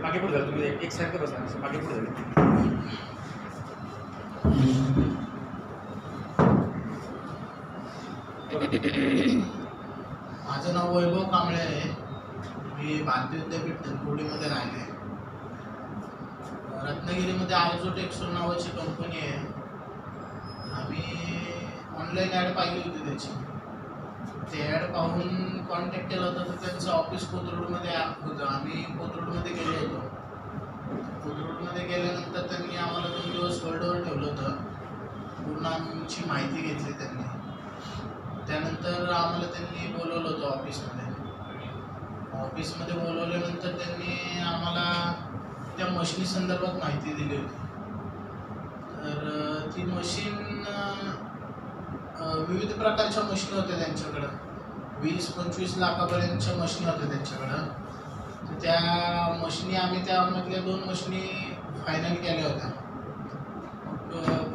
मागे पुढे झालं तुम्ही एक- सारखं बसा मागे पुढे झालं. माझं नाव वैभव कांबळे आहे. मी भारतीय विद्यापीठ धनकुडीमध्ये राहिले रत्नागिरीमध्ये आरजो टेक्सो नावाची कंपनी आहे. आम्ही ऑनलाईन ॲड पाहिली होती त्याची. ते ॲड पाहून कॉन्टॅक्ट केला होता तर त्यांचं ऑफिस कोथरूडमध्ये होतं. आम्ही कोथरूडमध्ये गेलो होतो. कोथरूडमध्ये गेल्यानंतर त्यांनी आम्हाला दोन दिवस वर्डवर ठेवलं होतं. पूर्ण आमची माहिती घेतली त्यांनी. त्यानंतर आम्हाला त्यांनी बोलवलं होतं ऑफिसमध्ये ऑफिसमध्ये बोलवल्यानंतर त्यांनी आम्हाला त्या मशीनी संदर्भात माहिती दिली होती. तर ती मशीन विविध प्रकारच्या मशीन होत्या त्यांच्याकडं. वीस पंचवीस लाखापर्यंतच्या मशीन होत्या त्यांच्याकडं. तर त्या मशिनी आम्ही त्यामधल्या दोन मशिनी फायनल केल्या होत्या.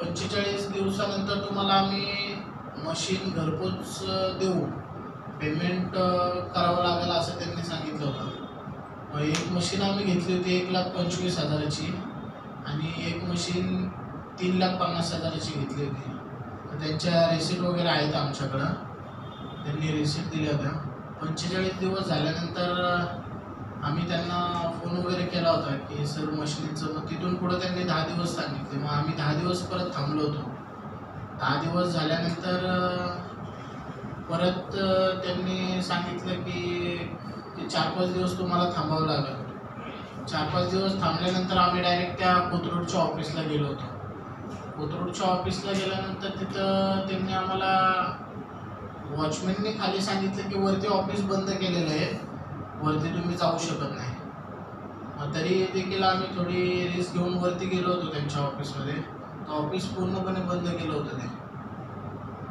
पंचेचाळीस दिवसानंतर तुम्हाला आम्ही मशीन घरपोच देऊ. पेमेंट करावं लागेल असं त्यांनी सांगितलं होतं. एक मशीन आम्ही घेतली होती एक लाख पंचवीस हजाराची आणि एक मशीन तीन लाख पन्नास हजाराची घेतली होती. त्यांच्या रिसीट वगैरे आहेत आमच्याकडं. त्यांनी रिसिप्ट दिल्या होत्या. पंचेचाळीस दिवस झाल्यानंतर आम्ही त्यांना फोन वगैरे केला होता की सर मशीनचं मग तिथून पुढं त्यांनी दहा दिवस सांगितले. मग आम्ही दहा दिवस परत थांबलो होतो. दहा दिवस झाल्यानंतर परत त्यांनी सांगितलं की की चार पाच दिवस तुम्हाला थांबावं लागेल. चार पाच दिवस थांबल्यानंतर आम्ही डायरेक्ट त्या कोथरूडच्या ऑफिसला गेलो होतो. कोथरूडच्या ऑफिसला गेल्यानंतर तिथं त्यांनी आम्हाला वॉचमॅनने खाली सांगितलं की वरती ऑफिस बंद केलेलं आहे. वरती तुम्ही जाऊ शकत नाही. मग तरी देखील आम्ही थोडी रिस्क घेऊन वरती गेलो होतो त्यांच्या ऑफिसमध्ये. तर ऑफिस पूर्णपणे बंद केलं होतं ते.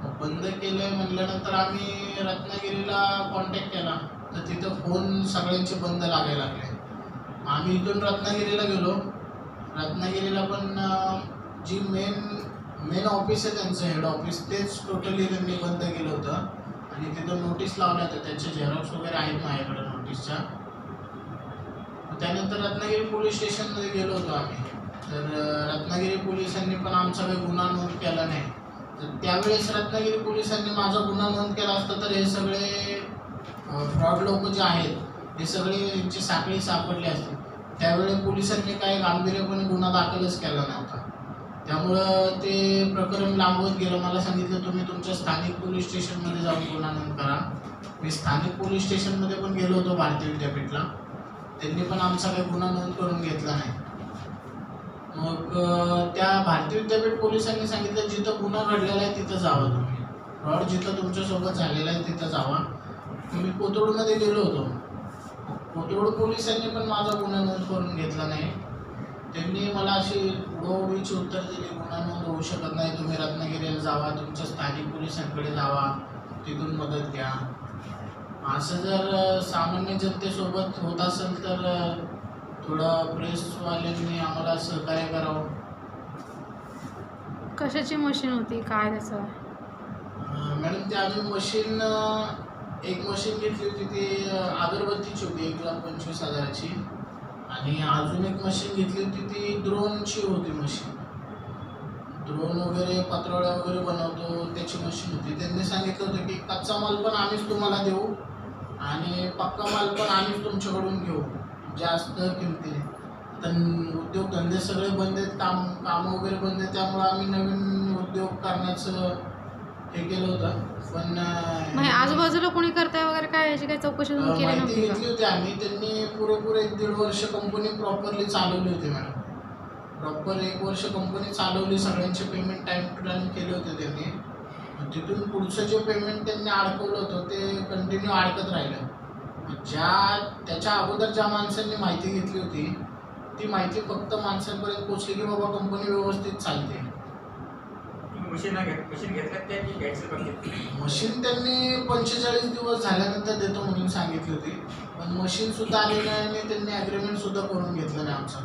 मग बंद केलं म्हटल्यानंतर आम्ही रत्नागिरीला कॉन्टॅक्ट केला. तर तिथं फोन सगळ्यांचे बंद लागायला लागले. आम्ही इथून रत्नागिरीला गेलो. रत्नागिरीला पण जी मेन मेन ऑफिस आहे त्यांचं हेड ऑफिस तेच टोटली त्यांनी बंद केलं होतं. आणि तिथं नोटीस लावल्या होत्या त्यांचे झेरॉक्स वगैरे आहेत माझ्याकडे नोटीसच्या त्यानंतर रत्नागिरी पोलीस स्टेशनमध्ये गेलो होतो आम्ही. तर रत्नागिरी पोलिसांनी पण आमचा काही गुन्हा नोंद केला नाही. तर त्यावेळेस रत्नागिरी पोलिसांनी माझा गुन्हा नोंद केला असता तर हे सगळे फ्रॉड लोक जे आहेत हे सगळे यांची साखळी सापडली असते. त्यावेळी पोलिसांनी काही गांभीर्यपणे गुन्हा दाखलच केला नव्हता. त्यामुळं ते प्रकरण लांबवत गेलं. मला सांगितलं तुम्ही तुमच्या स्थानिक पोलीस स्टेशनमध्ये जाऊन गुन्हा नोंद करा. मी स्थानिक पोलीस स्टेशनमध्ये पण गेलो होतो भारतीय विद्यापीठला. त्यांनी पण आमचा काही गुन्हा नोंद करून घेतला नाही. मग त्या भारतीय विद्यापीठ पोलिसांनी सांगितलं जिथं गुन्हा घडलेला आहे तिथं जावा तुम्ही. फ्रॉड जिथं तुमच्यासोबत झालेला आहे तिथं जावा. मी कोथरूडमध्ये गेलो होतो. कोथरूड पोलिसांनी पण माझा गुन्हा नोंद करून घेतला नाही. त्यांनी मला अशी उडवडीची उत्तर दिली गुन्हा नोंद होऊ शकत नाही. तुम्ही रत्नागिरीला जावा तुमच्या स्थानिक पोलिसांकडे जावा तिथून मदत घ्या. असं जर सामान्य जनतेसोबत होत असेल तर थोडं प्रेसवाल्यांनी आम्हाला सहकार्य करावं. कशाची मशीन होती? काय त्याचं? मॅडम ते आम्ही मशीन एक मशीन घेतली होती ती अगरबत्तीची होती एक लाख पंचवीस हजाराची. आणि अजून एक मशीन घेतली होती ती ड्रोनची होती मशीन ड्रोन वगैरे पत्रावळ्या वगैरे बनवतो त्याची मशीन होती. त्यांनी सांगितलं होतं की कच्चा माल पण आम्हीच तुम्हाला देऊ आणि पक्का माल पण आम्हीच तुमच्याकडून घेऊ. जास्त किमतीने तर उद्योगधंदे सगळे बंद आहेत काम कामं वगैरे बंद आहेत त्यामुळं आम्ही नवीन उद्योग करण्याचं हे केलं होतं पण अं, मग हे आजूबाजूला कोणी करताय वगैरे काय? याची काही चौकशी अं, केली माहिती नव्हती का? घेतली होती आम्ही. त्यांनी पुरेपूर एक दीड वर्ष कंपनी प्रॉपरली चालवली होती मॅडम. प्रॉपर एक वर्ष कंपनी चालवली सगळ्यांचे पेमेंट टाईम टू टाईम केले होते त्यांनी. मग तिथून पुढचं जे पेमेंट त्यांनी अडकवलं होतं ते कंटिन्यू अडकत राहिलं. मग ज्या त्याच्या अगोदर ज्या माणसांनी माहिती घेतली होती ती माहिती फक्त माणसांपर्यंत पोचली की बाबा कंपनी व्यवस्थित चालते. मशीन मशीन घेतल्यात त्या की घ्यायचं पण घेतलं मशीन त्यांनी पंचेचाळीस दिवस झाल्यानंतर देतो म्हणून सांगितली होती. पण मशीन सुद्धा आली नाही आणि त्यांनी अग्रीमेंट सुद्धा करून घेतलं नाही आमचं.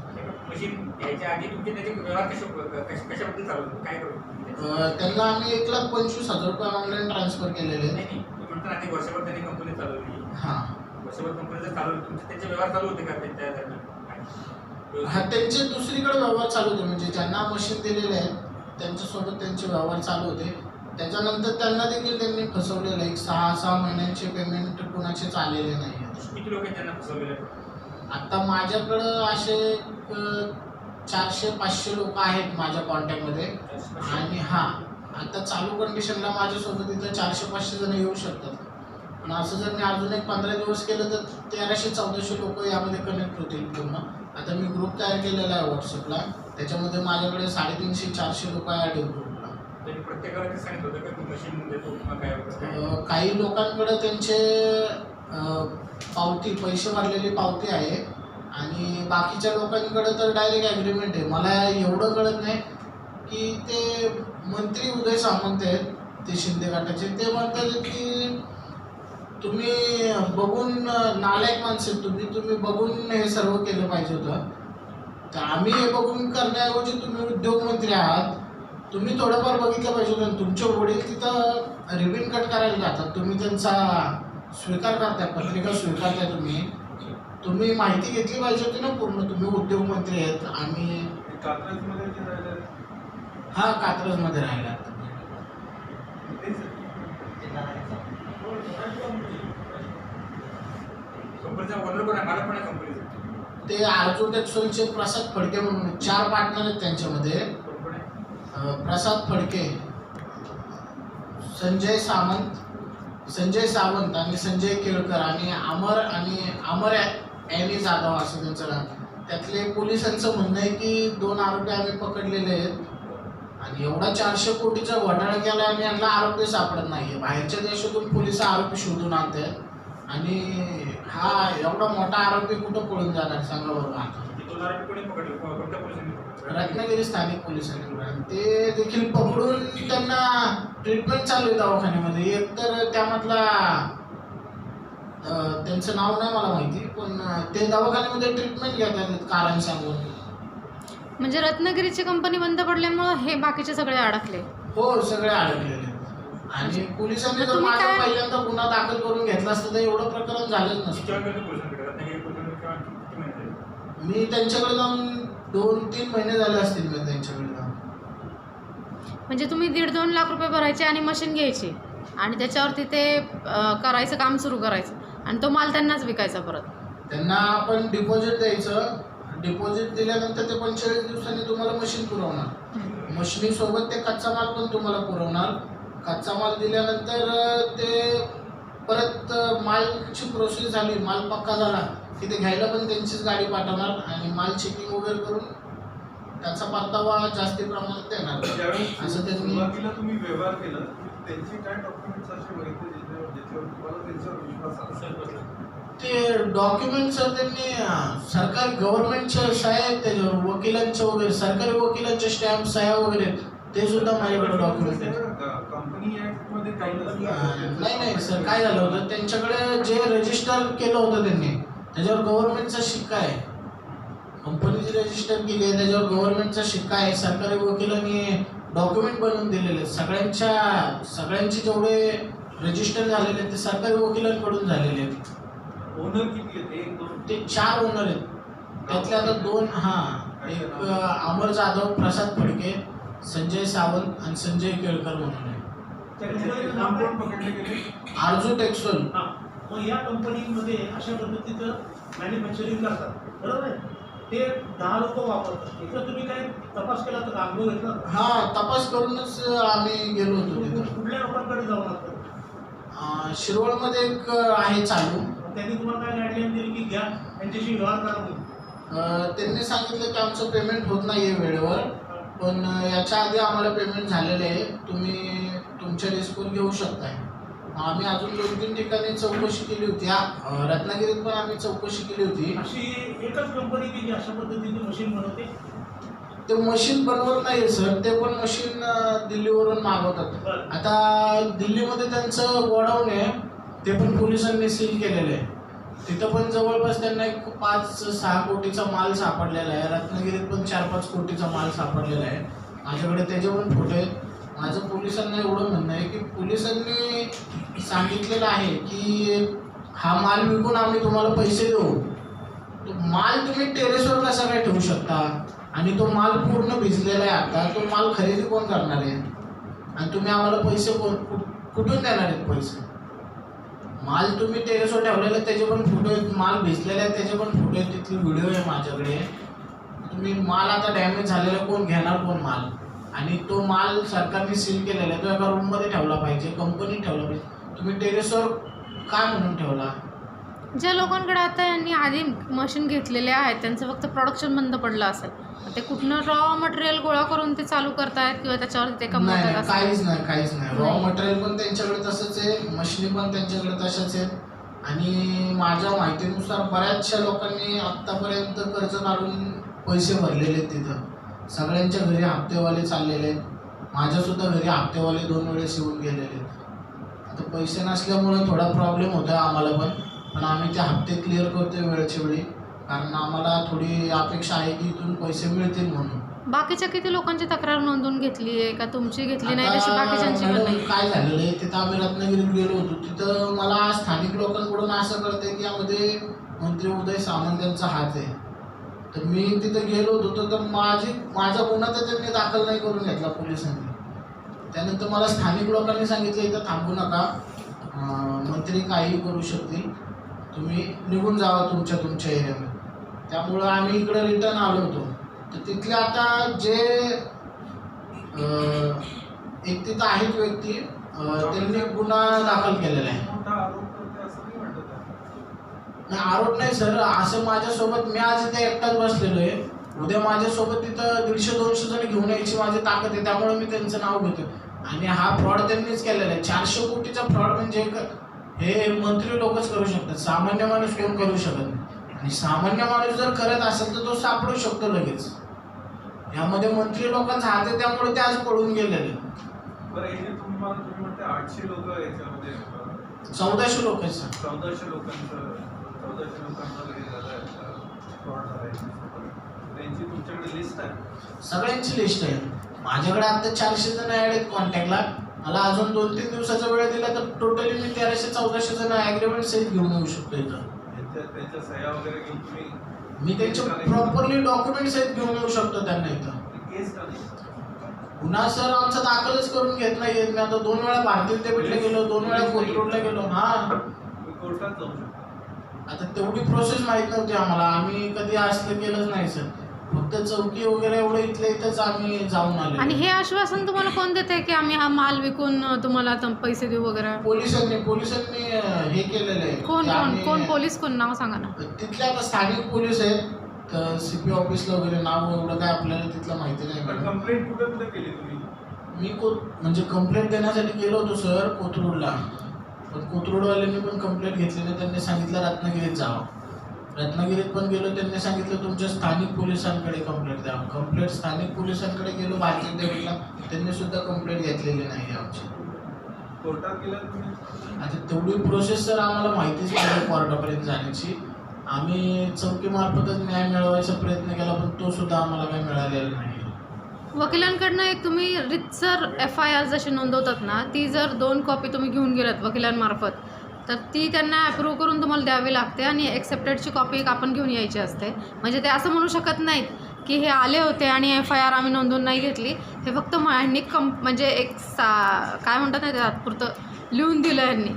मशीन घ्यायच्या आधी तुमचे त्याचे व्यवहार कशा कशा- कशाबद्दल चालू? काय करू? त्यांना आम्ही एक लाख पंचवीस हजार रुपये ऑनलाईन ट्रान्सफर केलेले. नाही आधी वर्षभर त्यांनी कंपनी चालवली हां. वर्षभर कंपनी जर चालवली तुमचे त्यांचे व्यवहार चालू होते का त्या हा त्यांचे दुसरीकडे व्यवहार चालू होते. म्हणजे ज्यांना मशीन दिलेले आहे त्यांच्यासोबत त्यांचे व्यवहार चालू होते. त्याच्यानंतर त्यांना देखील त्यांनी फसवलेलं एक सहा सहा महिन्यांचे पेमेंट कुणाचेच आलेले नाही आहेत किती लोक आहेत त्यांना फसवलेले? आता माझ्याकडं असे चारशे पाचशे लोक आहेत माझ्या कॉन्टॅक्टमध्ये आणि हा आता चालू कंडिशनला माझ्यासोबत इथं चारशे पाचशे जण येऊ शकतात. पण असं जर मी अजून एक पंधरा दिवस केलं तर तेराशे चौदाशे लोक यामध्ये कनेक्ट होतील पूर्ण. आता मी ग्रुप तयार केलेला आहे व्हॉट्सअपला त्याच्यामध्ये माझ्याकडे साडेतीनशे चारशे लोक ॲड आहेत ग्रुपला त्यांनी प्रत्येकाला ते सांगितलं होतं का की मशीन देतो किंवा काय वगैरे? काय अं, काही लोकांकडे त्यांचे पावती पैसे भरलेली पावती आहे. आणि बाकीच्या लोकांकडे तर डायरेक्ट ॲग्रीमेंट आहे. मला एवढं कळत नाही की ते मंत्री उदय सामंत आहेत ते शिंदे गटाचे. ते म्हणतात की तुम्ही बघून नालायक माणसं तुम्ही तुम्ही बघून हे सर्व केलं पाहिजे होतं. तर आम्ही हे बघून करण्याऐवजी तुम्ही उद्योगमंत्री आहात. तुम्ही थोडंफार बघितलं पाहिजे होतं. तुमचे वडील तिथं रिबिन कट करायला जातात. तुम्ही त्यांचा स्वीकार करताय पत्रिका स्वीकारताय तुम्ही. तुम्ही माहिती घेतली पाहिजे होती ना पूर्ण. तुम्ही उद्योगमंत्री आहेत. आम्ही कात्रजमध्ये हा कात्रजमध्ये राहिला कंपनीचा ओनर पण आहे? मला पण आहे कंपनीचा ते आर्जो टेक्सोलचे प्रसाद फडके म्हणून चार पार्टनर आहेत त्यांच्यामध्ये. प्रसाद फडके संजय सावंत संजय सावंत आणि संजय केळकर आणि अमर आणि अमर ॲनी जाधव असं त्यांचं नाव. त्यातले पोलिसांचं म्हणणं आहे की दोन आरोपी आम्ही पकडलेले आहेत. आणि एवढा चारशे कोटीचा घोटाळा केला आणि यांना आरोपी सापडत नाही बाहेरच्या देशातून पोलीस आरोपी शोधून आणते आणि हा एवढा मोठा आरोपी कुठं पळून जाणार सांगा आता पकडले रत्नागिरी स्थानिक पोलिसांनी ते देखील पकडून त्यांना ट्रीटमेंट चालू आहे दवाखान्यामध्ये. एक तर त्यामधला त्यांचं नाव नाही मला माहिती पण ते दवाखान्यामध्ये ट्रीटमेंट घेतात कारण सांगून. म्हणजे रत्नागिरीची कंपनी बंद पडल्यामुळं हे बाकीचे सगळे अडकले. हो सगळे अडकलेले. आणि पोलिसांनी जर तुम्ही माझा काय- पहिल्यांदा गुन्हा दाखल करून घेतला असता तर एवढं प्रकरण झालंच नसतं? मी त्यांच्याकडे जाऊन दोन तीन महिने झाले असतील मी त्यांच्याकडे जाऊन. म्हणजे तुम्ही दीड दोन लाख रुपये भरायचे आणि मशीन घ्यायची आणि त्याच्यावरती ते अं, करायचं काम सुरू करायचं आणि तो माल त्यांनाच विकायचा परत. त्यांना आपण डिपॉझिट द्यायचं. डिपॉझिट दिल्यानंतर ते पंचेचाळीस दिवसांनी तुम्हाला मशीन पुरवणार. मशिनीसोबत ते कच्चा माल पण तुम्हाला पुरवणार. कच्चा माल दिल्यानंतर ते परत मालची प्रोसेस झाली माल पक्का झाला की ते घ्यायला पण त्यांचीच गाडी पाठवणार आणि माल चेकिंग वगैरे करून त्याचा परतावा जास्ती प्रमाणात देणार असं त्यांनी सुरुवातीला तुम्ही व्यवहार केला त्यांचे काय डॉक्युमेंट्स असे तुम्हाला. ते डॉक्युमेंट सर त्यांनी सरकारी गव्हर्नमेंटच्या सह्या आहेत त्याच्यावर वकिलांच्या वगैरे सरकारी वकिलांच्या स्टॅम्प सह्या वगैरे आहेत. ते सुद्धा माझ्याकडे डॉक्युमेंट आहेत. कंपनी काही नाही नाही सर काय झालं होतं? त्यांच्याकडे जे रजिस्टर केलं होतं त्यांनी त्याच्यावर गव्हर्नमेंटचा शिक्का आहे. कंपनी जी रजिस्टर केली आहे त्याच्यावर गव्हर्नमेंटचा शिक्का आहे. सरकारी वकिलांनी डॉक्युमेंट बनवून दिलेले सगळ्यांच्या सगळ्यांचे जेवढे रजिस्टर झालेले आहेत ते सरकारी वकिलांकडून झालेले आहेत. ओनर किती आहेत? एक दोन. ते चार ओनर आहेत. त्यातले आता दोन हा एक अमर जाधव प्रसाद फडके संजय सावंत आणि संजय केळकर म्हणून आहे. आरजू टेक्सोल हा मग या कंपनीमध्ये अशा पद्धतीचं मॅन्युफॅक्चरिंग करतात. बरोबर आहे? ते दहा लोक वापरतात. इथं तुम्ही काय तपास केला तर अनुभव घेतला? हा तपास करूनच आम्ही गेलो होतो तिथं. कुठल्या लोकांकडे जाऊन लागतं अं, शिरवळमध्ये एक आहे चालू. त्यांनी तुम्हाला काय गाईडलाईन दिली की घ्या त्यांच्याशी व्यवहार करा म्हणून? अं, त्यांनी सांगितलं की आमचं पेमेंट होत नाही आहे वेळेवर. पण याच्या आधी आम्हाला पेमेंट झालेलं आहे. तुम्ही तुमच्या रिस्कवर घेऊ शकताय. आम्ही अजून दोन तीन ठिकाणी चौकशी केली होती. हा, रत्नागिरीत पण आम्ही चौकशी केली होती. अशी एकच कंपनी की जी अशा पद्धतीची मशीन बनवते? ते मशीन बनवत नाही सर ते पण मशीन दिल्लीवरून मागवतात. आता दिल्लीमध्ये त्यांचं गोडाऊन आहे. ते पण पोलिसांनी सील केलेलं आहे. तिथं पण जवळपास त्यांना एक पाच सहा कोटीचा माल सापडलेला आहे. रत्नागिरीत पण चार पाच कोटीचा माल सापडलेला आहे. माझ्याकडे त्याचे पण फोटो आहेत. माझं पोलिसांना एवढं म्हणणं आहे की पोलिसांनी सांगितलेलं आहे की हा माल विकून आम्ही तुम्हाला पैसे देऊ. तो माल तुम्ही टेरेसवर कसा काय ठेवू शकता. आणि तो माल पूर्ण भिजलेला आहे आता. तो माल खरेदी कोण करणार आहे? आणि तुम्ही आम्हाला पैसे कोण कुठून देणार आहेत पैसे? माल तुम्ही टेरेसवर ठेवलेला आहे, त्याचे पण फोटो आहेत. माल भिजलेला आहे त्याचे पण फोटो आहेत. तिथली व्हिडिओ आहे माझ्याकडे. तुम्ही माल आता डॅमेज झालेला कोण घेणार कोण माल? आणि तो माल सरकारने सील केलेला आहे. तो एका रूममध्ये ठेवला पाहिजे कंपनी ठेवला पाहिजे. तुम्ही टेरेसवर काय म्हणून ठेवला? ज्या लोकांकडे आता यांनी आधी मशीन घेतलेले आहेत त्यांचं फक्त प्रोडक्शन बंद पडलं असेल. ते कुठनं रॉ मटेरियल गोळा करून ते चालू करतायत किंवा त्याच्यावर ते कमवतात असं? काहीच नाही काहीच नाही. रॉ. मटेरियल पण त्यांच्याकडे तसंच आहे मशिनी पण त्यांच्याकडे तशाच आहेत. आणि माझ्या माहितीनुसार बऱ्याचशा लोकांनी आत्तापर्यंत कर्ज काढून पैसे भरलेले आहेत तिथं. सगळ्यांच्या घरी हप्तेवाले चाललेले आहेत. माझ्यासुद्धा घरी हप्तेवाले दोन वेळेस येऊन गेलेले आहेत. आता पैसे नसल्यामुळे थोडा प्रॉब्लेम होतो आम्हाला पण. पण आम्ही ते हप्ते क्लिअर करतोय वेळच्या वेळी. कारण आम्हाला थोडी अपेक्षा आहे की इथून पैसे मिळतील म्हणून. बाकीच्या किती लोकांची तक्रार नोंदवून घेतली आहे? का तुमची घेतली नाही तशी बाकीच्यांची पण मॅडम नाही? काय झालेलं आहे? तिथं आम्ही रत्नागिरीत गेलो होतो. तिथं मला स्थानिक लोकांकडून असं कळतंय की यामध्ये मंत्री उदय सामंत यांचा हात आहे. तर मी तिथं गेलो होतो. तर- तर माझी माझा गुन्हा तर त्यांनी दाखल नाही करून घेतला पोलिसांनी. त्यानंतर मला स्थानिक लोकांनी सांगितलं इथं थांबू नका. अं, मंत्री काहीही करू शकतील. तुम्ही निघून जावा तुमच्या तुमच्या एरियामध्ये त्यामुळं आम्ही इकडे रिटर्न आलो होतो. तर तिथले आता जे एक तिथं आहेत व्यक्ती त्यांनी गुन्हा दाखल केलेला आहे. नाही आरोप नाही सर. असं माझ्यासोबत मी आज इथे एकटाच बसलेलो आहे. उद्या माझ्यासोबत तिथं दीडशे दोनशे जण घेऊन यायची माझी ताकद आहे. त्यामुळे मी त्यांचं नाव घेतो आणि हा फ्रॉड त्यांनीच केलेला आहे. चारशे कोटीचा फ्रॉड म्हणजे हे मंत्री लोकच करू शकतात. सामान्य माणूस कोण करू शकत नाही? आणि सामान्य माणूस जर करत असेल तर तो सापडू शकतो लगेच. यामध्ये मंत्री लोकांचा हात आहे त्यामुळे ते आज पळून गेलेले आठशे लोक याच्यामध्ये चौदाशे लोक आहेत सर. चौदाशे लोकांचं चौदाशे लोकांना सगळ्यांची लिस्ट आहे. माझ्याकडे आता चारशे जण ऍड आहेत कॉन्टॅक्टला मला अजून दोन तीन दिवसाचा वेळ दिला तर टोटली मी तेराशे चौदाशे जण ॲग्रीमेंट सहित घेऊन येऊ शकतो इथं. मी त्यांचे प्रॉपरली डॉक्युमेंट सहित घेऊन येऊ शकतो त्यांना इथं. नाही पुन्हा सर आमचा दाखलच करून घेत नाही. मी आता दोन वेळा भारतीय विद्यापीठला गेलो दोन वेळा कोथरूडला गेलो. हा. आता तेवढी प्रोसेस माहीत नव्हती आम्हाला. आम्ही कधी असलं केलंच नाही सर. फक्त चौकी वगैरे एवढं इथल्या इथंच आम्ही जाऊन आणि आलो हे आश्वासन तुम्हाला कोण देते की आम्ही हा माल विकून अं, तुम्हाला तम- पैसे देऊ वगैरे? पोलिसांनी पोलिसांनी अं, हे केलेलं आहे कोण की कोण आम्ही- कोण पोलीस? कोण? नाव सांगा ना. तिथले आता स्थानिक पोलीस आहेत. तर सी पी ऑफिसला वगैरे नाव एवढं काय आपल्याला तिथलं माहिती नाही पण मॅडम कंप्लेंट कुठे केली तुम्ही? मी को म्हणजे कंप्लेंट देण्यासाठी गेलो होतो सर कोथरूडला. पण कोथरूडवाल्यांनी पण कंप्लेंट घेतली नाही त्यांनी सांगितलं रत्नागिरीत जावं. रत्नागिरीत पण गेलो त्यांनी सांगितलं तुमच्या स्थानिक पोलिसांकडे कंप्लेंट द्या. कंप्लेंट स्थानिक पोलिसांकडे गेलो भारतीय विद्यापीठला त्यांनी सुद्धा कंप्लेंट घेतलेली नाही आमची. कोर्टात गेला तुम्ही? आता तेवढी प्रोसेस तर आम्हाला माहितीच नाही कोर्टापर्यंत जाण्याची. आम्ही चौकीमार्फतच न्याय मिळवायचा प्रयत्न केला पण तो सुद्धा आम्हाला काही मिळालेला नाही. वकिलांकडनं एक तुम्ही रितसर एफ आय आर जशी नोंदवतात ना ती जर दोन कॉपी तुम्ही घेऊन गेलात वकिलांमार्फत तर ती त्यांना अप्रूव्ह करून तुम्हाला द्यावी लागते आणि एक्सेप्टेडची कॉपी एक आपण घेऊन यायची असते. म्हणजे ते असं म्हणू शकत नाहीत की हे आले होते आणि एफ आय आर आम्ही नोंदवून नाही घेतली. हे फक्त ह्यांनी कम म्हणजे एक सा काय म्हणतात नाही तात्पुरतं लिहून दिलं यांनी.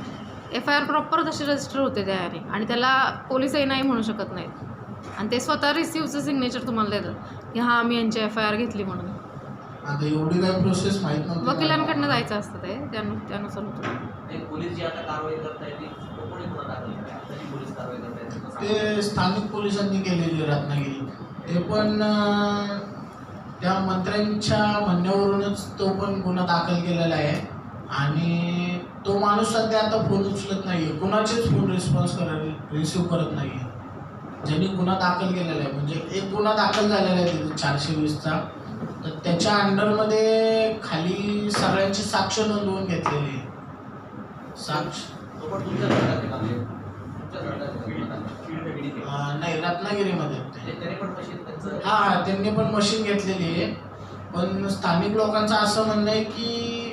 एफ आय आर प्रॉपर तसे रजिस्टर होते त्या याने. आणि त्याला पोलिसही नाही म्हणू शकत नाहीत. आणि ते स्वतः रिसिव्हचं सिग्नेचर तुम्हाला देतात. की हां आम्ही यांची एफ आय आर घेतली म्हणून. आता एवढी काही प्रोसेस माहीत नव्हती वकिलांकडनं जायचं असतं ते त्यानु त्यानुसार होतं. एक पोलीस जी आता कारवाई करताय ती कोणी गुन्हा दाखल केला कशी पोलीस कारवाई करतायत ते स्थानिक पोलिसांनी केलेली रत्नागिरी. ते पण अं, त्या मंत्र्यांच्या म्हणण्यावरूनच तो पण गुन्हा दाखल केलेला आहे. आणि तो माणूस सध्या आता फोन उचलत नाही आहे कुणाचेच फोन रिस्पॉन्स करत रिसिव्ह करत नाही आहे ज्यांनी गुन्हा दाखल केलेला आहे म्हणजे एक गुन्हा दाखल झालेला आहे तिथे चारशे वीसचा. तर त्याच्या अंडरमध्ये खाली सगळ्यांची साक्ष नोंदवून घेतलेली आहे. साक्ष. नाही रत्नागिरीमध्ये. हा हा त्यांनी पण मशीन घेतलेली आहे. पण स्थानिक लोकांचं असं म्हणणं आहे की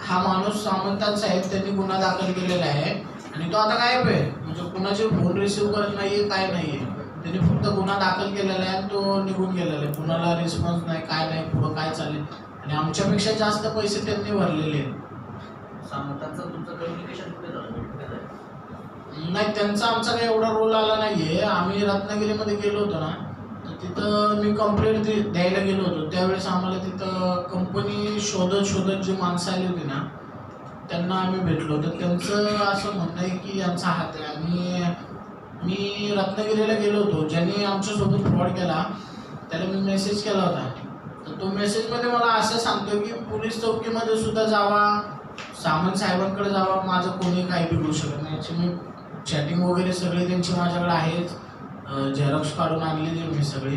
हा माणूस सामंतांचा आहे त्यांनी गुन्हा दाखल केलेला आहे. आणि तो आता गायब आहे. म्हणजे कुणाचे फोन रिसिव्ह करत नाहीये काय नाहीये. त्याने फक्त गुन्हा दाखल केलेला आहे आणि तो निघून गेलेला आहे. कुणाला रिस्पॉन्स नाही काय नाही पुढं काय चालेल? आणि आमच्यापेक्षा जास्त पैसे त्यांनी भरलेले आहेत. तुमचं कम्युनिकेशन कुठे झालं? नाही त्यांचा आमचा काही एवढा रोल आला नाही आहे आम्ही रत्नागिरीमध्ये गेलो होतो ना तर तिथं मी कंप्लेंट द्यायला गेलो होतो. त्यावेळेस आम्हाला तिथं कंपनी शोधत शोधत जी माणसं आली होती ना त्यांना आम्ही भेटलो. तर त्यांचं असं म्हणणं आहे की यांचा हात आहे. आणि मी रत्नागिरीला गेलो होतो. ज्यांनी आमच्यासोबत फ्रॉड केला त्याला मी मेसेज केला होता. तर तो मेसेजमध्ये मला असं सांगतो की पोलीस चौकीमध्ये सुद्धा जावा सामन साहेबांकडे जावा माझं कोणी काही बिघडू शकत नाही. याची मी चॅटिंग वगैरे सगळी त्यांची माझ्याकडे आहेच. झेरॉक्स काढून आणलेली आहे मी सगळी.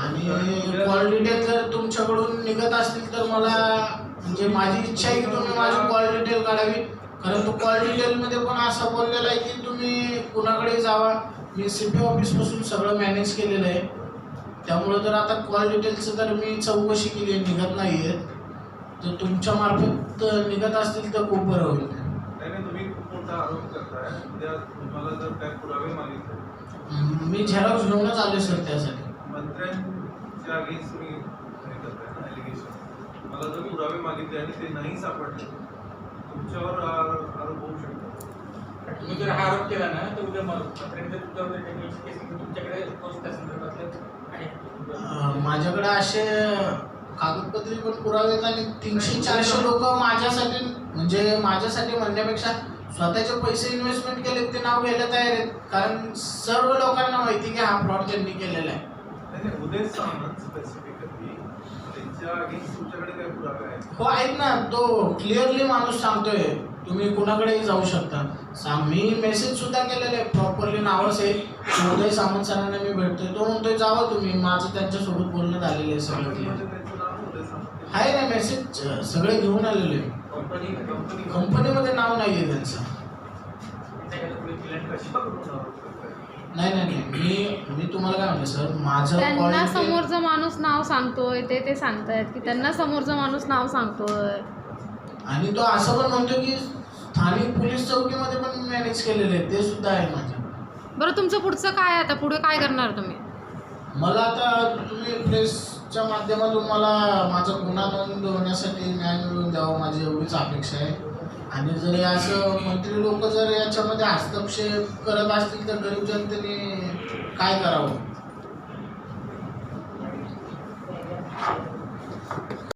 आणि कॉल डिटेल जर तुमच्याकडून निघत असतील तर मला म्हणजे माझी इच्छा आहे की तुम्ही माझी कॉल डिटेल काढावी. कारण तो कॉल डिटेलमध्ये पण असं बोललेला आहे की तुम्ही कुणाकडे जावा? मी सी पी ऑफिसपासून सगळं मॅनेज केलेलं आहे. त्यामुळं जर आता कॉल डिटेलचं तर मी चौकशी केली आहे निघत नाही आहे तर तुमच्या मार्फत निघत असतील तर खूप बरं होईल. मी झेरॉक्स घेऊनच आलो सर त्यासाठी. मंत्र्यांच्या अगेन्स्ट तुम्ही हे करताय ना एलिगेशन मला जर पुरावे मागितले आणि ते नाही सापडले तुमच्यावर आर- आरोप होऊ शकतो तुम्ही जर हा आरोप केला ना तर उद्या केली, तुमच्याकडे तोच त्या संदर्भातले आहे अं, माझ्याकडे असे कागदपत्रे पण पुरावे आहेत आणि तीनशे चारशे लोक माझ्यासाठी म्हणजे माझ्यासाठी म्हणण्यापेक्षा स्वतःचे पैसे इन्व्हेस्टमेंट केले ते नाव घ्यायला तयार आहेत. कारण सर्व लोकांना माहिती की हा फ्रॉड त्यांनी केलेला आहे. नाही नाही उदय सामंत स्पेसिफिकली त्यांच्या अगेन्स्ट तुमच्याकडे काय पुरावे आहेत हो ऐक ना तो क्लिअरली माणूस सांगतोय तुम्ही कुणाकडेही जाऊ शकता. मी मेसेज सुद्धा केलेले आहे प्रॉपरली नावच आहे उदय सामंत सरांना मी भेटतोय. तो म्हणतोय जावा तुम्ही माझं त्यांच्यासोबत बोलणं झालेलं आहे सगळं आहे ना मेसेज सगळे घेऊन आलेले आहे. कंपनी कंपनी कंपनीमध्ये नाव नाही आहे त्यांचं नाही नाही नाही. मी मी तुम्हाला काय म्हणतो सर? माझं त्यांना quality- समोरचा माणूस नाव सांगतोय ते ते सांगतायत की त्यांना समोरचा माणूस नाव सांगतोय. आणि तो असं पण म्हणतो की स्थानिक पोलीस चौकीमध्ये पण मॅनेज केलेले आहे ते सुद्धा आहे माझं बरं तुमचं पुढचं काय आहे आता? पुढे काय करणार तुम्ही? मला आता तुम्ही प्रेसच्या माध्यमातून मला माझा गुन्हा नोंद होण्यासाठी न्याय मिळवून द्यावा माझी एवढीच अपेक्षा आहे. आणि जर असं मंत्री लोक जर याच्यामध्ये हस्तक्षेप करत असतील तर गरीब जनतेने काय करावं?